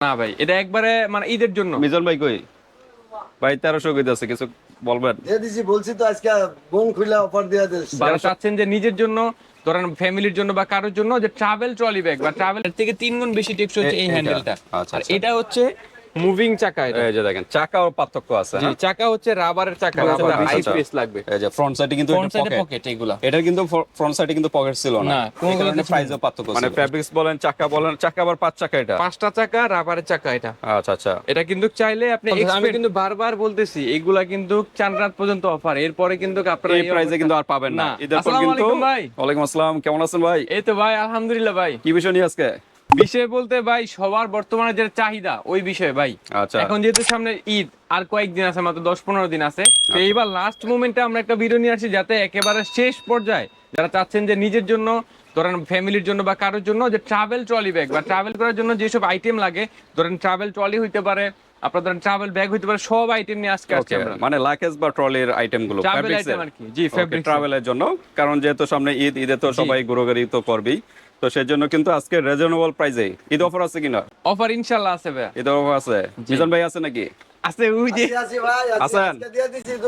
না ভাই এটা একবারে মানে ঈদের জন্য। মিজল ভাই কই? ভাই তেরোশো কই আছে কিছু বলবেন? দিয়ে দিছি বলছি তো আজকে বোন খুলে অফার দিয়ে দিস যারা চাচ্ছেন যে নিজের জন্য ধরেন ফ্যামিলির জন্য বা কারোর জন্য যে ট্রাভেল ট্রলি ব্যাগ বা ট্রাভেল থেকে তিন গুণ বেশি টেকসই হচ্ছে এই হ্যান্ডেলটা আচ্ছা, আর আচ্ছা। এটা হচ্ছে মুভিং চাকা এটা। এই যে দেখেন চাকা ও পার্থক্য আছে জি হ্যাঁ? চাকা হচ্ছে রাবারের চাকা রাবার আচ্ছা, হাই আচ্ছা। স্পেস লাগবে। এই যে ফ্রন্ট সাইডে কিন্তু ফ্রন্ট সাইডে পকেট এগুলা। এটার কিন্তু ফ্রন্ট সাইডে কিন্তু পকেট ছিল না। না, কোনো কারণে প্রাইসও পার্থক্য মানে ফ্যাব্রিক্স বলেন চাকা বলেন চাকা আবার পাঁচ চাকা এটা। পাঁচটা চাকা রাবারের চাকা এটা। আচ্ছা আচ্ছা। এটা কিন্তু চাইলে আপনি আমি কিন্তু বারবার বলতেছি এগুলা কিন্তু চার রাত পর্যন্ত অফার এরপরে কিন্তু আপনারা এই প্রাইসে কিন্তু আর পাবেন না। ঈদের পর আসসালামু কিন্তু আলাইকুম ভাই। ওয়ালাইকুম আসসালাম কেমন আছেন ভাই? এই তো ভাই আলহামদুলিল্লাহ ভাই। কি বিষয় নিয়ে আজকে? বিষয় বলতে ভাই সবার বর্তমানে যে চাহিদা ওই বিষয়ে ভাই। আচ্ছা। এখন যেহেতু সামনে ঈদ আর কয়েকদিন আছে মাত্র দশ পনেরো দিন আছে। তো এইবার লাস্ট মোমেন্টে আমরা একটা ভিডিও নিয়ে আসি যাতে একেবারে শেষ পর্যায়ে যারা চাচ্ছেন যে নিজের জন্য ধরেন ফ্যামিলির জন্য বা কারোর জন্য যে ট্রাভেল ট্রলি ব্যাগ বা ট্রাভেল করার জন্য যেসব আইটেম লাগে ধরেন ট্রাভেল ট্রলি হইতে পারে আপনার ধরেন ট্রাভেল ব্যাগ হইতে পারে সব আইটেম নিয়ে আজকে আসছি আমরা। মানে লাকেজ বা ট্রলির আইটেমগুলো আর কি। জি ট্রাভেলের জন্য কারণ যেহেতু সামনে ঈদ ঈদে তো সবাই ঘুরোগাড়ি তো করবেই। তো সেই জন্য কিন্তু আজকে রিজনেবল প্রাইসে ঈদ অফার আছে কিনা? অফার ইনশাল্লাহ আছে ভাই ঈদ অফার আছে। মিজান ভাই আছে নাকি? আছে ওই যে আছি, আছি ভাই আছি, আজকে দিয়ে দিছি ঈদ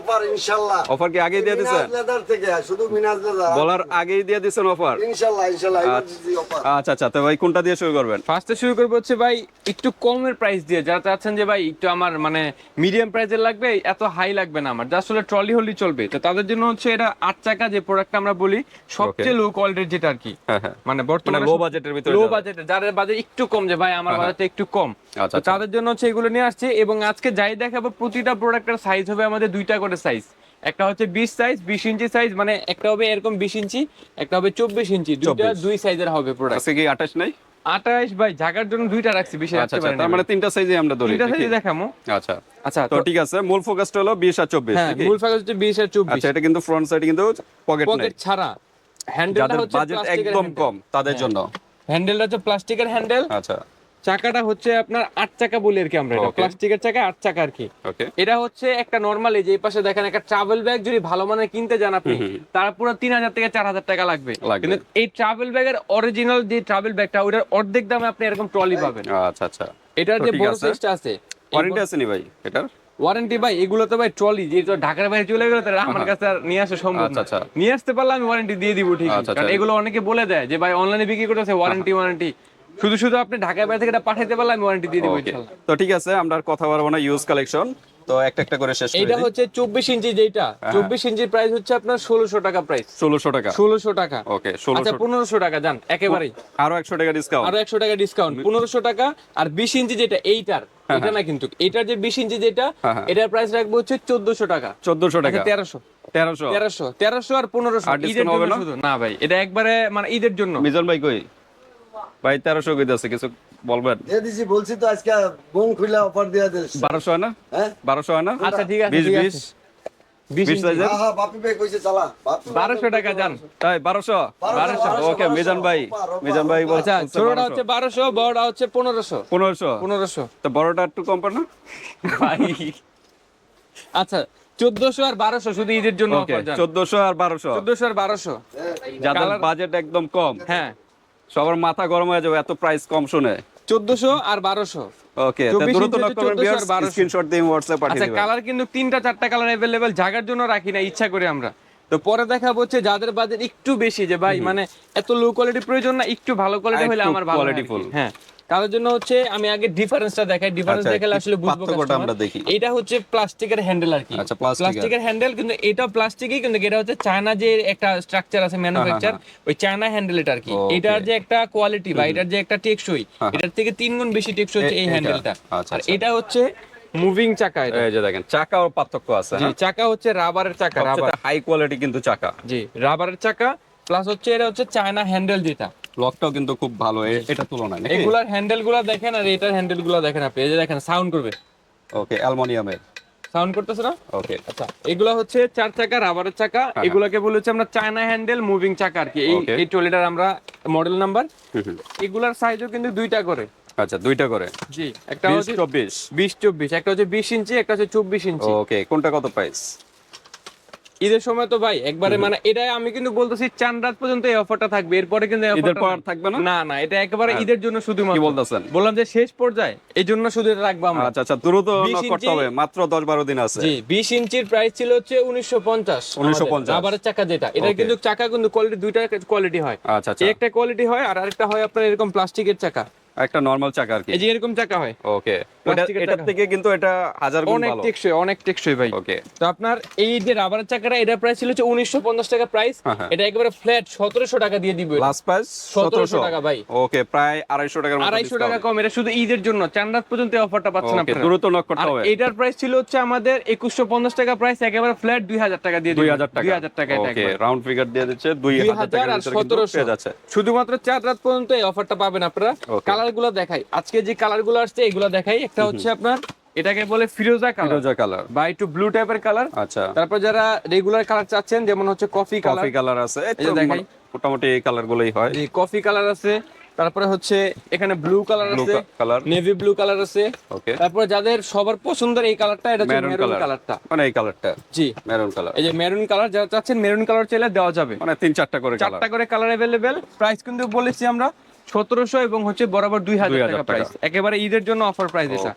অফার ইনশাআল্লাহ অফার কি আগেই দিয়ে দিছেন? মিনাজ লেদার থেকে শুধু মিনাজ লেদার বলার আগেই দিয়ে দিছেন অফার অফার আচ্ছা আচ্ছা তো ভাই কোনটা দিয়ে শুরু করবেন? ফার্স্টে শুরু করব হচ্ছে ভাই একটু কমের প্রাইস দিয়ে। যারা চাচ্ছেন যে ভাই একটু আমার মানে মিডিয়াম প্রাইসের লাগবে এত হাই লাগবে না আমার। যা আসলে ট্রলি হলি চলবে। তো তাদের জন্য হচ্ছে এটা আট চাকা যে প্রোডাক্ট আমরা বলি সবচেয়ে লো কোয়ালিটির যেটা আর কি। হ্যাঁ হ্যাঁ। মানে বর্তমানে low budget এর ভিতরে লো যারা। বাজেট যাদের বাজেট একটু কম যে ভাই আমার হ্যাঁ, বাজেটটা একটু কম। আচ্ছা, আচ্ছা। তাদের জন্য হচ্ছে এগুলো নিয়ে আসছে এবং আজকে যাই দেখাবো প্রতিটা প্রোডাক্টের সাইজ হবে আমাদের দুইটা করে সাইজ একটা হচ্ছে বিশ সাইজ বিশ ইঞ্চি সাইজ মানে একটা হবে এরকম বিশ ইঞ্চি একটা হবে চব্বিশ ইঞ্চি। দুইটা দুই সাইজের হবে প্রোডাক্ট কি আঠাশ নাই? আঠাশ ভাই জাগার জন্য দুইটা রাখছি বেশি আচ্ছা আচ্ছা তার মানে তিনটা সাইজে আমরা ধরি তিনটা? সাইজ দেখামো। আচ্ছা। আচ্ছা তো ঠিক আছে মূল ফোকাসটা হলো বিশ আর চব্বিশ হ্যাঁ মূল ফাঁকা হচ্ছে বিশ আর চব্বিশ। আচ্ছা এটা কিন্তু ফ্রন্ট সাইডে কিন্তু পকেট নেই। পকেট ছাড়া হ্যান্ডেলটা হচ্ছে বাজেট একদম কম তাদের জন্য। হ্যান্ডেলটা হচ্ছে প্লাস্টিকের হ্যান্ডেল আচ্ছা। চাকাটা হচ্ছে আপনার আট চাকা বলি আর কি আমরা এটা। প্লাস্টিকের চাকা আট চাকা আর কি। এটা হচ্ছে একটা নর্মাল এই যে পাশে দেখেন একটা ট্রাভেল ব্যাগ যদি ভালো মানের কিনতে যান আপনি তার পুরো তিন হাজার থেকে চার হাজার টাকা লাগবে। কিন্তু এই ট্রাভেল ব্যাগের অরিজিনাল যে ট্রাভেল ব্যাগটা ওটার অর্ধেক দামে আপনি এরকম ট্রলি পাবেন। আচ্ছা আচ্ছা। এটার যে বড় সাইজটা আছে। ওয়ারেন্টি আছে নি ভাই এটার? ওয়ারেন্টি ভাই এগুলো তো ভাই ট্রলি যে তো ঢাকার বাইরে চলে গেলে তাহলে আমার কাছে আর নিয়ে আসা সম্ভব আচ্ছা, না। আচ্ছা। নিয়ে আসতে পারলে আমি ওয়ারেন্টি দিয়ে দিব ঠিক আচ্ছা, কারণ। এগুলো অনেকে বলে দেয় যে ভাই অনলাইনে বিক্রি করতেছে ওয়ারেন্টি ওয়ারেন্টি শুধু শুধু আপনি ঢাকায় বাইরে থেকে এটা পাঠাতে পারলে আমি ওয়ারেন্টি দিয়ে দিব ইনশাআল্লাহ তো ঠিক আছে আমরা আর কথা বলব না ইউজ কালেকশন তো একটা একটা করে শেষ করে এইটা হচ্ছে চব্বিশ ইঞ্চি যেটা হ্যাঁ। চব্বিশ ইঞ্চির প্রাইস হচ্ছে আপনার ষোলোশো টাকা প্রাইস ষোলোশো টাকা। ষোলোশো টাকা। ওকে আচ্ছা ষোলোশো পনেরোশো টাকা যান একেবারেই। আরও একশো টাকা ডিসকাউন্ট আরও একশো টাকা ডিসকাউন্ট পনেরোশো টাকা আর বিশ ইঞ্চি যেটা এইটার এটা না কিন্তু এটার যে বিশ ইঞ্চি যেটা হ্যাঁ, হ্যাঁ। এটার প্রাইস রাখব হচ্ছে চোদ্দশো টাকা। চোদ্দশো টাকা। আচ্ছা তেরোশো। তেরোশো। তেরোশো তেরোশো আর পনেরোশো আর ঈদের discount হবে জন্য না? না ভাই এটা একবারে মানে ঈদের জন্য। মিজান ভাই কই? ভাই তেরোশো আছে কিছু বলবেন? দিয়ে দিছি বলছি তো আজকে বোন খুলে অফার দিয়ে দিস বারোশো হয় না? হ্যাঁ? বারোশো হয় না? আচ্ছা ঠিক আছে বিশ বিশ? হ্যাঁ হ্যাঁ বারোশো টাকা যান তাই বারোশো? বারোশো, ওকে মিজান ভাই বারোশো, মিজান ভাই আচ্ছা ছোটটা হচ্ছে বারোশো বড়টা হচ্ছে পনেরোশো। পনেরোশো? পনেরোশো। তো বড়টা একটু কম না? ভাই। আচ্ছা চোদ্দশো আর বারোশো শুধু ঈদের জন্য। চোদ্দশো আর বারোশো। চোদ্দশো আর বারোশো। যাদের বাজেট একদম কম। হ্যাঁ। সবার মাথা গরম হয়ে যাবে এত প্রাইস কম শুনে। চোদ্দশো আর বারোশো। ওকে দ্রুত নক করবেন 1400 আর 1200 স্ক্রিনশট দিয়ে হোয়াটসঅ্যাপ আচ্ছা পাঠিয়ে দিবেন। কালার কিন্তু তিনটা চারটা কালার অ্যাভেলেবেল জাগার জন্য রাখি না ইচ্ছা করে আমরা। তো পরে দেখাবো হচ্ছে যাদের বাজেট একটু বেশি যে ভাই মানে এত লো কোয়ালিটি প্রয়োজন না একটু ভালো কোয়ালিটি হলে আমার ভালো কোয়ালিটি ফুল হ্যাঁ। তাদের জন্য হচ্ছে আমি আগে ডিফারেন্সটা দেখাই। ডিফারেন্স আচ্ছা, দেখালে আসলে বুঝব পার্থক্যটা আমরা দেখি। এটা হচ্ছে প্লাস্টিকের হ্যান্ডেল আর কি। আচ্ছা, প্লাস্টিকের হ্যান্ডেল কিন্তু এটা প্লাস্টিকই কিন্তু এটা হচ্ছে চায়না যে একটা স্ট্রাকচার আছে ম্যানুফ্যাকচার ওই চায়না হ্যান্ডেল এটা আর কি. এটার যে একটা কোয়ালিটি বা এটার যে একটা টেকসই হ্যাঁ। এটার থেকে তিন গুণ বেশি টেকসই হচ্ছে এই হ্যান্ডেলটা আচ্ছা, আর আচ্ছা। এটা হচ্ছে মুভিং চাকা এটা। এই যে দেখেন চাকা ও পার্থক্য আছে জি চাকা হচ্ছে রাবারের চাকা রাবার হাই কোয়ালিটি কিন্তু চাকা। জি রাবারের চাকা প্লাস হচ্ছে এটা হচ্ছে চায়না হ্যান্ডেল যেটা। লকটাও কিন্তু খুব ভালো এটা তুলনায় এগুলার হ্যান্ডেলগুলা দেখেন আর এটার হ্যান্ডেলগুলা দেখেন আপনি। এই যে দেখেন সাউন্ড করবে। ওকে অ্যালুমিনিয়ামের সাউন্ড করতেছে না? ওকে আচ্ছা এগুলা হচ্ছে চার চাকা রাবারের চাকা। এগুলাকে বলেছে আমরা চায়না হ্যান্ডেল মুভিং চাকা আর কি। এই. এই ট্রলিটার আমরা মডেল নাম্বার এগুলার সাইজও কিন্তু দুইটা করে। আচ্ছা দুইটা করে? জি একটা হচ্ছে চব্বিশ। বিশ চব্বিশ একটা হচ্ছে বিশ ইঞ্চি একটা হচ্ছে চব্বিশ ইঞ্চি। ওকে কোনটা কত প্রাইস ঈদের সময় তো ভাই একবারে মানে এটা আমি কিন্তু বলতেছি চান রাত পর্যন্ত এই অফারটা থাকবে। এরপরে কিন্তু ঈদের পর থাকবে না? না না এটা একেবারে হ্যাঁ। ঈদের জন্য শুধুমাত্র। কি বলতেছেন? বললাম যে শেষ পর্যায়ে এই জন্য শুধু এটা রাখব আমরা। আচ্ছা আচ্ছা দ্রুত 20 নক করতে হবে মাত্র দশ বারো দিন আছে। জি বিশ ইঞ্চির প্রাইস ছিল হচ্ছে উনিশশো পঞ্চাশ 1950 রাবারের চাকা যেটা। এটা কিন্তু চাকা কিন্তু কোয়ালিটি দুইটা কোয়ালিটি হয়। আচ্ছা আচ্ছা। একটা কোয়ালিটি হয় আর আরেকটা হয় আপনার এরকম প্লাস্টিকের চাকা। একটা নরমাল চাকা আর কি। এই যে এরকম চাকা হয়। ওকে এটার থেকে কিন্তু এটা হাজার গুণ অনেক টেকসই অনেক টেকসই ভাই। ওকে তো আপনার এই যে রাবারের চাকাটা এটা প্রাইস ছিল হচ্ছে উনিশশো পঞ্চাশ টাকা প্রাইস হ্যাঁ, হ্যাঁ। এটা একেবারে ফ্ল্যাট সতেরোশো টাকা দিয়ে দিব লাস্ট প্রাইস 1700 টাকা ভাই। ওকে প্রায় আড়াইশো টাকার মতো আড়াইশো টাকা কম এটা শুধু ঈদের জন্য। চান রাত পর্যন্ত অফারটা পাচ্ছেন আপনারা। দ্রুত নক করতে হবে। এটার প্রাইস ছিল হচ্ছে আমাদের একুশশো পঞ্চাশ টাকা প্রাইস একেবারে ফ্ল্যাট দুই হাজার টাকা দিয়ে দুই হাজার টাকা। দুই হাজার টাকা এটা ওকে রাউন্ড ফিগার দিয়ে দিচ্ছে দুই দুই হাজার হাজার টাকার আর ভিতরে কিন্তু সতেরোশো। পেয়ে যাচ্ছে। শুধুমাত্র চার রাত পর্যন্ত এই অফারটা পাবেন আপনারা। কালারগুলো দেখাই। আজকে যে কালারগুলো আসছে এগুলো দেখাই। একটা হচ্ছে আপনার এটাকে বলে ফিরোজা কালার। ফিরোজা কালার। বা একটু ব্লু টাইপের কালার। আচ্ছা। তারপর যারা রেগুলার কালার চাচ্ছেন যেমন হচ্ছে কফি কালার কফি কালার আছে। এই এই দেখাই। মোটামুটি এই কালার গুলোই হয়। জি কফি কালার আছে। তারপরে হচ্ছে এখানে ব্লু কালার আছে। কালার নেভি ব্লু কালার আছে। ওকে তারপরে যাদের সবার পছন্দের এই কালারটা এটা হচ্ছে মেরুন মেরুন কালার কালারটা মানে এই কালারটা জি। মেরুন কালার এই যে মেরুন কালার যারা চাচ্ছেন মেরুন কালার চাইলে দেওয়া যাবে। মানে তিন চারটা করে চারটা করে কালার অ্যাভেলেবেল প্রাইস কিন্তু বলেছি আমরা। সতেরোশো এবং হচ্ছে বরাবর দুই হাজার টাকা। প্রাইস একেবারে ঈদের জন্য অফার প্রাইস এটা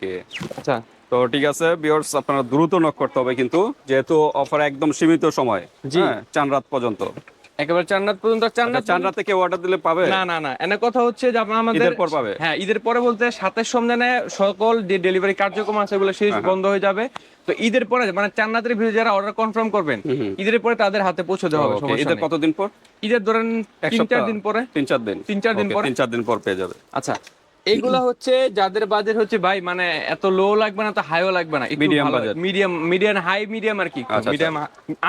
আচ্ছা। তো ঠিক আছে ভিউয়ার্স আপনারা দ্রুত নক করতে হবে কিন্তু যেহেতু অফার একদম সীমিত সময় জি। হ্যাঁ, চান রাত পর্যন্ত। একেবারে চান্নাত পর্যন্ত চান্নাত আচ্ছা, চান রাতে কেউ অর্ডার দিলে পাবে? না না না। এনে কথা হচ্ছে যে আপনার আমাদের ঈদের পর পাবে? হ্যাঁ ঈদের পরে বলতে সাতের সন্ধানে সকল যে ডেলিভারি কার্যক্রম আছে শেষ হ্যাঁ, বন্ধ হয়ে যাবে। তো ঈদের পরে মানে চার রাতের ভিতরে যারা অর্ডার কনফার্ম করবেন। ঈদের পরে তাদের হাতে পৌঁছে দেওয়া হবে ঈদের কতদিন পর? ঈদের ধরেন তিন চার দিন পরে? তিন চার দিন। তিন চার দিন পরে? তিন চার দিন পর পেয়ে যাবে। আচ্ছা এইগুলা হচ্ছে যাদের বাজেট হচ্ছে ভাই মানে এত লো লাগবে না তো হাইও লাগবে না medium budget। Medium medium high medium আর কি। আচ্ছা, মিডিয়াম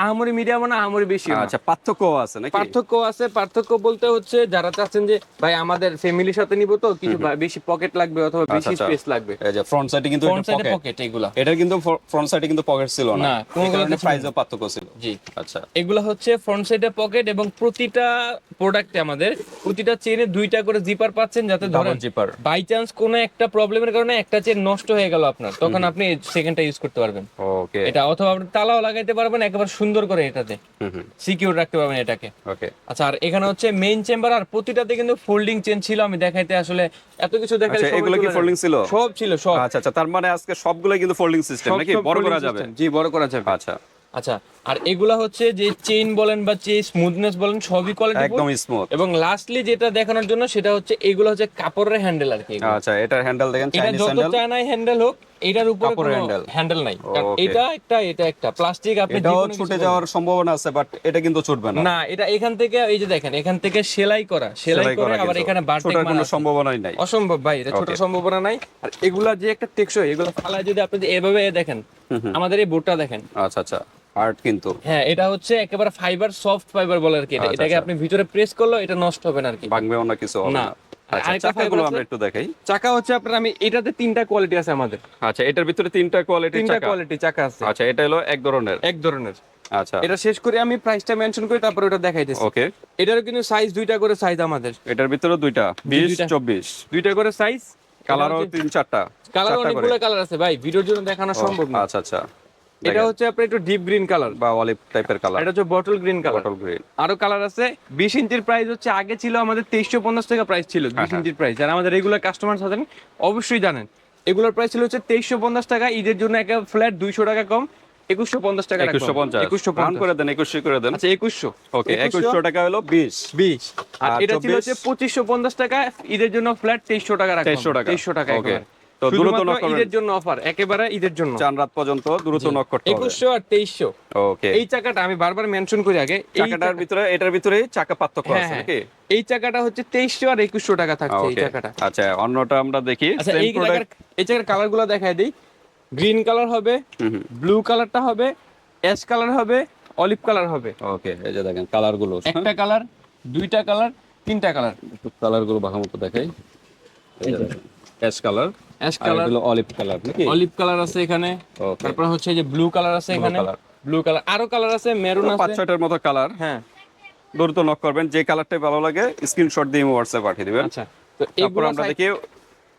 আহামরি মিডিয়াম না আহামরি বেশি আচ্ছা পার্থক্য আছে নাকি? পার্থক্য আছে পার্থক্য বলতে হচ্ছে যারা চাচ্ছেন যে ভাই আমাদের ফ্যামিলির সাথে নিব তো কিছু বেশি পকেট লাগবে অথবা বেশি আচ্ছা, আচ্ছা। স্পেস লাগবে। এই যে ফ্রন্ট সাইডে কিন্তু ফ্রন্ট সাইডে পকেট এগুলা। এটার কিন্তু ফ্রন্ট সাইডে কিন্তু পকেট ছিল না। না, কোনোগুলোতে ছিল প্রাইসও পার্থক্য ছিল। জি। আচ্ছা। এগুলো হচ্ছে ফ্রন্ট সাইডে পকেট এবং প্রতিটা প্রোডাক্টে আমাদের প্রতিটা চেনে দুইটা করে জিপার পাচ্ছেন যাতে ধরেন জিপার বাই চান্স কোনো একটা প্রবলেমের কারণে একটা চেন নষ্ট হয়ে গেল আপনার তখন আপনি সেকেন্ডটা ইউজ করতে পারবেন। ওকে এটা অথবা আপনি তালাও লাগাইতে পারবেন একেবারে সুন্দর করে এটাতে। হুম হুম। সিকিউর রাখতে পারবেন এটাকে। ওকে আচ্ছা আর এখানে হচ্ছে মেইন চেম্বার আর প্রতিটাতে কিন্তু ফোল্ডিং চেন ছিল আমি দেখাইতে আসলে এত কিছু দেখাইতে আচ্ছা এগুলো কি ফোল্ডিং ছিল? সব ছিল সব। আচ্ছা আচ্ছা তার মানে আজকে সবগুলোই কিন্তু ফোল্ডিং সিস্টেম নাকি? বড় করা যাবে? জি বড় করা যাবে। আচ্ছা। আচ্ছা আর এগুলা হচ্ছে যে চেইন বলেন বা যে স্মুথনেস বলেন সবই কোয়ালিটি একদম স্মুথ এবং লাস্টলি যেটা দেখানোর জন্য সেটা হচ্ছে এগুলো হচ্ছে কাপড়ের হ্যান্ডেল আর কি আচ্ছা এটার হ্যান্ডেল দেখেন চাইনিজ হ্যান্ডেল এটা যত চায়নাই হ্যান্ডেল হোক এটার উপরে কোনো। হ্যান্ডেল নাই। কারণ এটা একটা এটা একটা। প্লাস্টিক আপনি এটাও ছুটে যাওয়ার সম্ভাবনা আছে বাট এটা কিন্তু ছুটবে না। না এটা এখান থেকে এই যে দেখেন এখান থেকে সেলাই করা। সেলাই করে আবার এখানে কোনো সম্ভাবনাই নাই। অসম্ভব ভাই এটা ছোট সম্ভাবনা নাই। আর এগুলা যে একটা টেকসই এগুলো ফালায় যদি আপনি এভাবে দেখেন আমাদের এই বোর্ডটা দেখেন। আচ্ছা আচ্ছা। হার্ড কিন্তু। হ্যাঁ এটা হচ্ছে একেবারে ফাইবার সফট ফাইবার বলে আর কি। আচ্ছা, এটাকে আচ্ছা। আপনি ভিতরে প্রেস করলে এটা নষ্ট হবে না আর কি। ভাঙবেও না কিছু হবে না। আচ্ছা আরেকটা চাকাগুলো আমরা একটু দেখাই। চাকা হচ্ছে আপনার আমি এটাতে তিনটা কোয়ালিটি আছে আমাদের। আচ্ছা এটার ভিতরে তিনটা কোয়ালিটি চাকা? আছে। আচ্ছা এটা হলো এক ধরনের? এক ধরনের। আচ্ছা। এটা শেষ করে আমি প্রাইসটা মেনশন করি তারপর ওটা দেখাইতেছি। ওকে এটারও কিন্তু সাইজ দুইটা করে সাইজ আমাদের। এটার ভিতরে দুইটা বিশ দুইটা। চব্বিশ। দুইটা করে সাইজ কালারও তিন চারটা। কালার অনেকগুলো কালার আছে ভাই ভিডিওর জন্য দেখানো সম্ভব না। আচ্ছা আচ্ছা। এটা হচ্ছে আপনার একটু ডিপ গ্রিন কালার বা অলিভ টাইপের কালার এটা হচ্ছে bottle green colour bottle green আরও কালার আছে বিশ ইঞ্চির প্রাইস হচ্ছে আগে ছিল আমাদের তেইশশো পঞ্চাশ টাকা প্রাইস ছিল হ্যাঁ, বিশ ইঞ্চির প্রাইস যারা আমাদের রেগুলার কাস্টমার আছেন অবশ্যই জানেন। এগুলোর প্রাইস ছিল হচ্ছে তেইশশো পঞ্চাশ টাকা ঈদের জন্য একটা ফ্ল্যাট দুইশো টাকা কম একুশশো পঞ্চাশ টাকা একুশশো পঞ্চাশ। একুশশো করে দেন একুশশো করে দেন। আচ্ছা একুশশো। ওকে একুশশো টাকা হলো বিশ। বিশ। আর এটা ছিল হচ্ছে পঁচিশশো পঞ্চাশ টাকা ঈদের জন্য ফ্ল্যাট তেইশশো টাকা 2300 টাকা। তেইশশো টাকা Okay. তো দ্রুত শুধুমাত্র ঈদের জন্য অফার একেবারে ঈদের জন্য। চান রাত পর্যন্ত দ্রুত নক করতে হবে। একুশশো আর তেইশশো। ওকে এই চাকাটা আমি বারবার মেনশন করি আগে এই চাকাটার ভিতরে এটার ভিতরে চাকা পার্থক্য হ্যাঁ আছে হ্যাঁ। নাকি? এই চাকাটা হচ্ছে তেইশশো আর একুশশো টাকা থাকছে এই চাকাটা। আচ্ছা অন্যটা আমরা দেখি। আচ্ছা Same এই চাকার product- এই চাকার কালারগুলো দেখাই দিই। গ্রিন কালার হবে। ব্লু কালারটা হবে অ্যাশ কালার হবে অলিভ কালার হবে। ওকে এই যে দেখেন কালারগুলো একটা কালার দুইটা কালার তিনটা কালার কালারগুলো ভালো মতো দেখাই। Ash colour ash colour. Olive colour নাকি? অলিভ কালার আছে এখানে। তারপর হচ্ছে যে ব্লু কালার আছে এখানে। ব্লু কালার আরও কালার আছে মেরুন পাঁচ ছয়টার মতো কালার হ্যাঁ। দ্রুত নক করবেন। যে কালারটাই ভালো লাগে স্ক্রিনশট দিয়ে হোয়াটসঅ্যাপ পাঠিয়ে দিবেন। আচ্ছা। তো এগুলো আমরা দেখি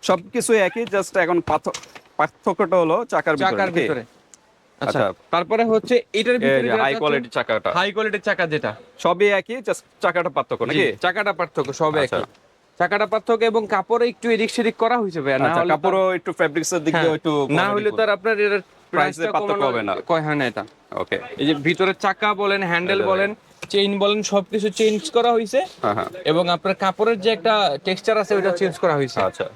সবকিছু একই জাস্ট এখন পার্থ- পার্থক্যটা হলো চাকার ভিতরে চাকার ভিতরে। আচ্ছা। আচ্ছা। তারপরে হচ্ছে এটার ভিতরে হাই কোয়ালিটি চাকাটা। হাই কোয়ালিটির চাকা যেটা। সবই একই জাস্ট চাকাটা পার্থক্য নাকি? চাকাটা পার্থক্য সব আচ্ছা। একই। চাকাটা পার্থক্য এবং কাপড়ে একটু এদিক সেদিক করা হয়েছে ভাইয়া না আচ্ছা কাপড়ও একটু ফেব্রিক্স এর দিক দিয়ে হ্যাঁ, একটু না হলে তো আর আপনার এর এর পার্থক্য হবে না। কয় হয় না এটা? ওকে এই যে ভিতরে চাকা বলেন হ্যান্ডেল বলেন চেইন বলেন সবকিছু চেঞ্জ করা হয়েছে। হ্যাঁ হ্যাঁ। এবং আপনার কাপড়ের যে একটা টেক্সচার আছে ওটা চেঞ্জ করা হয়েছে। আচ্ছা।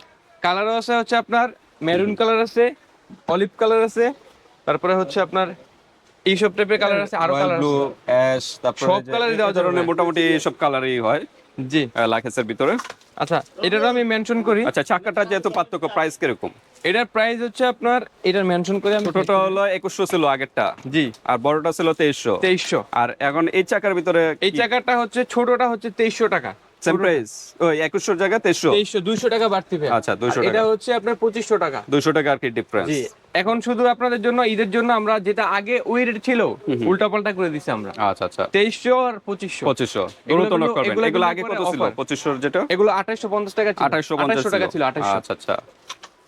কালারও আছে হচ্ছে আপনার মেরুন কালার আছে অলিভ কালার আছে তারপরে হচ্ছে আপনার এইসব টাইপের কালার আছে আরও কালার ব্লু অ্যাশ তারপরে সব কালারই দেওয়া ধরনের মোটামুটি সব কালারই হয়। জি। লাখেসের ভিতরে। আচ্ছা এটারও আমি মেনশন করি। আচ্ছা চাকাটা যেহেতু পার্থক্য প্রাইস কীরকম? এটার প্রাইস হচ্ছে আপনার এটার মেনশন করে আমি ছোটটা হলো একুশশো ছিল আগেরটা। জি। আর বড়টা ছিল তেইশশো। তেইশশো। আর এখন এই চাকার ভিতরে এই চাকাটা হচ্ছে ছোটটা হচ্ছে তেইশশো টাকা। Same price. ওই 2100 জায়গা 2300 2300 200 টাকা বাড়তি ভাই আচ্ছা, 200 টাকা। এটা হচ্ছে আপনার 2500 টাকা। দুইশো টাকা আর কি ডিফারেন্স জি। এখন শুধু আপনাদের জন্য ঈদের জন্য আমরা যেটা আগে ওই রেট ছিল উল্টা পাল্টা করে দিছি আমরা। আচ্ছা আচ্ছা। তেইশশো আর পঁচিশশো। পঁচিশশো। এগুলো তো নক করবেন। এগুলো আগে কত ছিল? offer। পঁচিশশোর যেটা? এগুলো আঠাইশো পঞ্চাশ টাকা ছিল। আঠাশশো পঞ্চাশ টাকা ছিল। 2800 আচ্ছা আচ্ছা।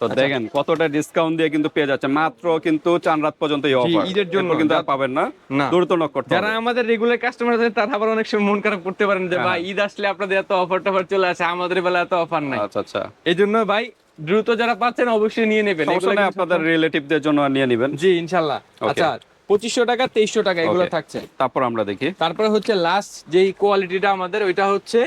তো দেখেন কতটা ডিসকাউন্ট দিয়ে কিন্তু পেয়ে যাচ্ছে। মাত্র কিন্তু চান রাত পর্যন্ত এই অফার ঈদের জন্য। কিন্তু আর পাবেন না। না। দ্রুত নক করতে যারা আমাদের রেগুলার কাস্টমার আছে তারা আবার অনেক সময় মন খারাপ করতে পারেন যে হ্যাঁ। ভাই ঈদ আসলে আপনাদের এত অফার টফার চলে আসে আমাদের বেলা এত অফার নাই। আচ্ছা আচ্ছা। এই জন্য ভাই দ্রুত যারা পাচ্ছেন অবশ্যই নিয়ে নেবেন। আপনাদের রিলেটিভদের জন্য নিয়ে নেবেন। জি ইনশাল্লাহ। আচ্ছা পঁচিশশো টাকা তেইশশো টাকা এগুলো থাকছে। তারপর আমরা দেখি। তারপরে হচ্ছে লাস্ট যেই কোয়ালিটিটা আমাদের ওইটা হচ্ছে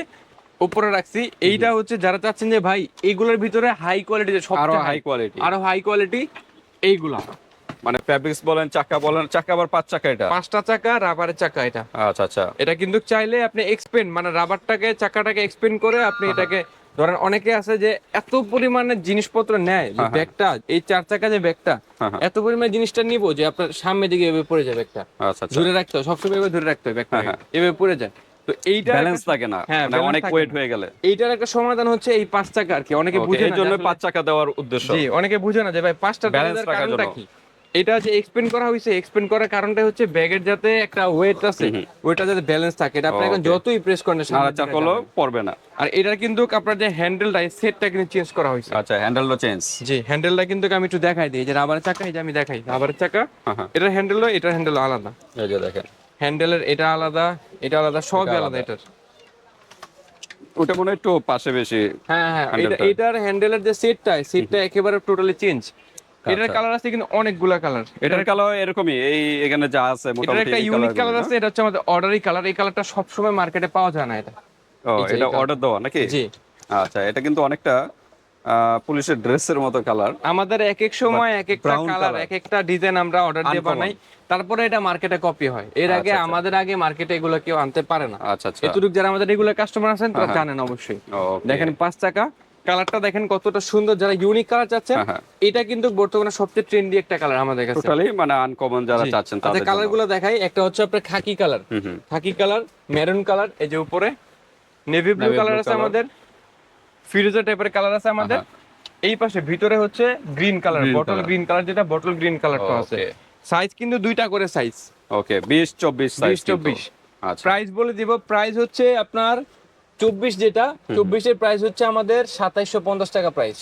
উপরে রাখছি। এইটা হচ্ছে যারা চাচ্ছেন যে ভাই এইগুলোর ভিতরে হাই কোয়ালিটি আরও হাই কোয়ালিটি আরও হাই কোয়ালিটি এইগুলা। মানে ফ্যাব্রিক্স বলেন চাকা বলেন চাকা আবার পাঁচ চাকা এটা? পাঁচটা চাকা রাবারের চাকা এটা। আচ্ছা আচ্ছা। এটা কিন্তু চাইলে আপনি এক্সপেন্ড মানে রাবারটাকে চাকাটাকে এক্সপেন্ড করে আপনি এটাকে ধরেন অনেকে আছে যে এত পরিমাণে জিনিসপত্র নেয় যে হ্যাঁ, হ্যাঁ। ব্যাগটা এই চার চাকা যে ব্যাগটা হ্যাঁ, হ্যাঁ। এত পরিমাণে জিনিসটা নিব যে আপনার সামনের দিকে এভাবে পড়ে যায় ব্যাগটা আচ্ছা আচ্ছা। ধরে রাখতে হয় সবসময় এভাবে ধরে রাখতে হয় ব্যাগটা হ্যাঁ, হ্যাঁ। এভাবে পড়ে যায়। তো এইটা ব্যালেন্স থাকে না। হ্যাঁ, মানে অনেক ওয়েট হয়ে গেলে। এইটার একটা সমাধান হচ্ছে এই পাঁচ চাকা আর কি। অনেকে বুঝে না জন্য পাঁচ চাকা দেওয়ার উদ্দেশ্য। জি অনেকে বুঝে না যে ভাই পাঁচটা জন্য। কি? এটা যে এক্সপেন্ড করা হয়েছে এক্সপেন্ড করার কারণটা হচ্ছে ব্যাগের যাতে একটা ওয়েট আছে ওইটা যাতে ব্যালেন্স থাকে। এটা আপনি এখন যতই প্রেস করেন যাবে। পড়বে না। আর এটার কিন্তু আপনার যে হ্যান্ডেলটা এই সেটটা কিন্তু চেঞ্জ করা হয়েছে আচ্ছা হ্যান্ডেলও চেঞ্জ জি হ্যান্ডেলটা কিন্তু আমি একটু দেখাই দিই। যে রাবারের চাকা এই যে আমি দেখাই রাবারের চাকা হ্যাঁ হ্যাঁ। এটার হ্যান্ডেল এটার হ্যান্ডেল আলাদা। এই যে দেখেন। হ্যান্ডেলের এটা আলাদা এটা আলাদা সবই আলাদা। এটার। ওটা মনে হয় একটু পাশে বেশি হ্যাঁ হ্যাঁ এটা এটার হ্যান্ডেলের যে সেটটা সেটটা একেবারে টোটালি চেঞ্জ এটার আচ্ছা। কালার আছে কিন্তু অনেকগুলা কালার এটার কালার এরকমই এই এখানে যা আছে মোটামুটি একটা ইউনিক কালার আছে এটা হচ্ছে আমাদের অর্ডারি কালার এই কালারটা সবসময় মার্কেটে পাওয়া যায় না এটা। ও এটা। অর্ডার দেওয়া নাকি? জি। আচ্ছা এটা কিন্তু অনেকটা পুলিশের ড্রেসের মতো কালার আমাদের এক এক সময় এক একটা কালার এক একটা ডিজাইন আমরা অর্ডার দিয়ে বানাই। তারপরে এটা মার্কেটে কপি হয়। এর আগে আচ্ছা, আচ্ছা। আমাদের আগে মার্কেটে এগুলো কেউ আনতে পারে না। আচ্ছা আচ্ছা। এতটুকু যারা আমাদের রেগুলার কাস্টমার আছেন তারা হ্যাঁ, হ্যাঁ। জানেন অবশ্যই। দেখেন পাঁচ চাকা। কালারটা দেখেন কতটা সুন্দর। যারা ইউনিক কালার চাচ্ছেন হ্যাঁ। এটা কিন্তু বর্তমানে সবচেয়ে ট্রেন্ডি একটা কালার আমাদের কাছে। টোটালি মানে আনকমন যারা চাচ্ছেন আচ্ছা তাদের কালারগুলো দেখাই। একটা হচ্ছে আপনার khaki colour khaki colour maroon colour এই যে উপরে নেভি ব্লু কালার আছে আমাদের। ফিরোজা টাইপের কালার আছে আমাদের। এই পাশে ভিতরে হচ্ছে green colour bottle green colour যেটা বটল গ্রিন কালারটা আছে। সাইজ কিন্তু দুইটা করে সাইজ ওকে বিশ চব্বিশ সাইজ 20, 24 আচ্ছা। প্রাইস বলে দিব প্রাইস হচ্ছে আপনার চব্বিশ যেটা চব্বিশের প্রাইস হচ্ছে আমাদের সাতাইশশো পঞ্চাশ টাকা প্রাইস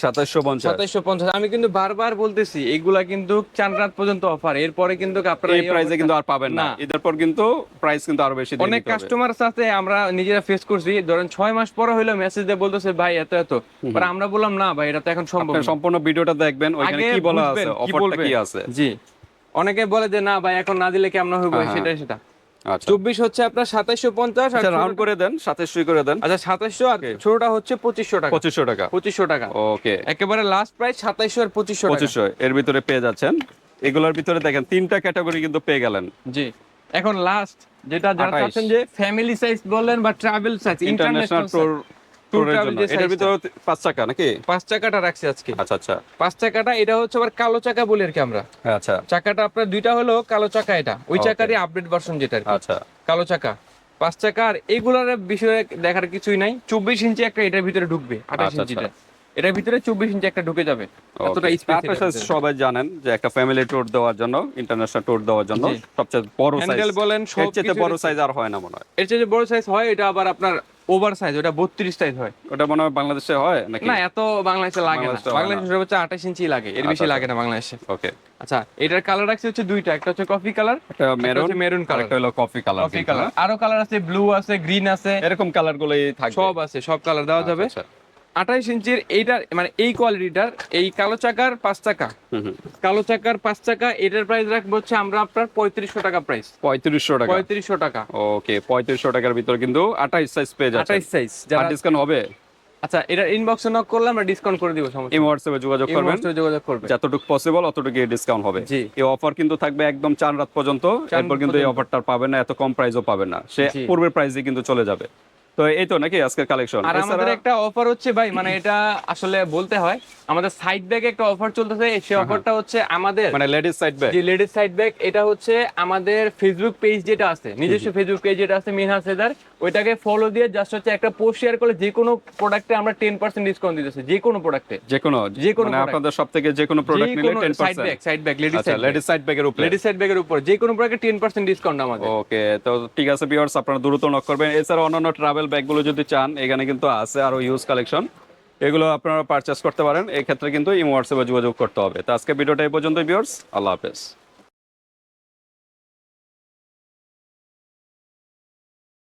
পঞ্চাশ। সাতাইশশো পঞ্চাশ। আমি কিন্তু বারবার বলতেছি এগুলা কিন্তু চার রাত পর্যন্ত অফার এরপরে কিন্তু আপনারা এই প্রাইসে কিন্তু আর পাবেন না। ঈদের পর কিন্তু প্রাইস কিন্তু আরও বেশি অনেক কাস্টমার সাথে আমরা নিজেরা ফেস করছি। ধরেন ছয় মাস পরে হইল মেসেজ দিয়ে বলতেছে ভাই এত এত। পর আমরা বললাম না ভাই এটা তো এখন সম্ভব। সম্পূর্ণ ভিডিওটা দেখবেন ওইখানে কি বলা আছে অফারটা কি আছে? জি। অনেকে বলে যে না ভাই এখন না দিলে কেমন হইব হ্যাঁ, সেটা সেটা। আচ্ছা চব্বিশ হচ্ছে আপনার সাতাইশো পঞ্চাশ আচ্ছা রাউন্ড করে দেন সাতাশশো করে দেন। আচ্ছা সাতাইশো আর ছোটটা হচ্ছে পঁচিশশো টাকা। পঁচিশশো টাকা। পঁচিশশো টাকা। ওকে একেবারে লাস্ট প্রাইস সাতাইশো আর পঁচিশশো পঁচিশশো এর ভিতরে পেয়ে যাচ্ছেন। এগুলোর ভিতরে দেখেন তিনটা ক্যাটাগরি কিন্তু পেয়ে গেলেন। জি। এখন লাস্ট যেটা যারা 28 চাচ্ছেন যে ফ্যামিলি সাইজ বললেন বা ট্রাভেল সাইজ ইন্টারন্যাশনাল ট্যুরের জন্য। এটার ভিতরে পাঁচ চাকা নাকি? পাঁচ চাকাটা রাখছি আজকে। আচ্ছা আচ্ছা। পাঁচ চাকাটা এটা হচ্ছে আবার কালো চাকা বলি আর কি আমরা। আচ্ছা। চাকাটা আপনার দুইটা হলো কালো চাকা এটা। ওই চাকারই আপডেট ভার্সন যেটা আচ্ছা। কালো চাকা। পাঁচ চাকা আর এগুলার বিষয়ে দেখার কিছুই নাই। চব্বিশ ইঞ্চি একটা এটার ভিতরে ঢুকবে আঠাশ ইঞ্চিটা। এটার ভিতরে চব্বিশ ইঞ্চি একটা ঢুকে যাবে। সবাই জানেন যে একটা ফ্যামিলি ট্যুর দেওয়ার জন্য ইন্টারন্যাশনাল ট্যুর দেওয়ার জন্য সবচেয়ে বড় সাইজ বলেন এর সব চেয়ে কিছু বড় সাইজ আর হয় না মনে হয়। এর চেয়ে বড় সাইজ হয় এটা আবার আপনার ওভার সাইজ ওটা বত্রিশ সাইজ হয়। ওটা মনে হয় বাংলাদেশে হয় নাকি? না এত বাংলাদেশে লাগে না। বাংলাদেশে সর্বোচ্চ আঠাশ ইঞ্চি লাগে এর বেশি আচ্ছা, লাগে না বাংলাদেশে। ওকে আচ্ছা এটার কালার আছে হচ্ছে দুইটা একটা হচ্ছে কফি কালার একটা মেরুন মেরুন কালার একটা হলো কফি কালার কফি কালার আরও কালার আছে ব্লু আছে গ্রিন আছে। এরকম কালার গুলোই থাকবে। সব আছে সব কালার দেওয়া যাবে। আচ্ছা, আঠাইশ ইঞ্চির এইটার মানে এই কোয়ালিটিটার এই কালো চাকার পাঁচ চাকা। কালো চাকার পাঁচ চাকা এটার প্রাইস রাখব হচ্ছে আমরা আপনার পঁয়ত্রিশশো টাকা প্রাইস পঁয়ত্রিশশো টাকা। পঁয়ত্রিশশো টাকা। ওকে পঁয়ত্রিশশো টাকার ভিতর কিন্তু আঠাইশ সাইজ পেয়ে যাচ্ছে আঠাইশ সাইজ যারা ডিসকাউন্ট হবে? আচ্ছা এটা ইনবক্সে নক করলে আমরা ডিসকাউন্ট করে দিব সমস্যা এই হোয়াটসঅ্যাপে যোগাযোগ করবেন। যোগাযোগ করবে যতটুকু পসিবল অতটুকু ডিসকাউন্ট হবে। এই অফার কিন্তু থাকবে একদম চার রাত পর্যন্ত। এরপর কিন্তু এই অফারটা পাবেন না এত কম প্রাইসও পাবেন না। সে। পূর্বের প্রাইসে কিন্তু চলে যাবে। তো এই তো নাকি আজকের কালেকশন আর আমাদের একটা অফার হচ্ছে ভাই মানে এটা আসলে বলতে হয় আমাদের সাইড ব্যাগে একটা অফার চলতেছে সেই অফারটা হচ্ছে আমাদের মানে লেডিস সাইড ব্যাগ যে লেডিস সাইড ব্যাগ এটা হচ্ছে আমাদের ফেসবুক পেজ যেটা আছে নিজস্ব ফেসবুক পেজ যেটা আছে মিনহাস হেদার ওইটাকে ফলো দিয়ে জাস্ট হচ্ছে একটা পোস্ট শেয়ার করলে যে কোনো প্রোডাক্টে আমরা টেন পার্সেন্ট ডিসকাউন্ট দিতেছি যে কোনো প্রোডাক্টে যে কোনো যে কোনো মানে আপনাদের সব থেকে যে কোনো প্রোডাক্ট নিলে কোনো ten side bag side bag ladies side ladies side ব্যাগের উপরে। লেডিস সাইড ব্যাগের উপর যে কোনো প্রোডাক্টে টেন পার্সেন্ট ডিসকাউন্ট আমাদের। ওকে তো ঠিক আছে ভিউয়ার্স আপনারা দ্রুত নক করবেন। এছাড়া অন্যান্য ট্রাভেল ব্যাগগুলো যদি চান, এখানে কিন্তু আছে আরও ইউজ কালেকশন এগুলো আপনারা পারচেস করতে পারেন। এক্ষেত্রে কিন্তু ইমো হোয়াটসঅ্যাপে যোগাযোগ করতে হবে। তো আজকে ভিডিওটা এই পর্যন্ত ভিউয়ার্স আল্লাহ হাফেজ।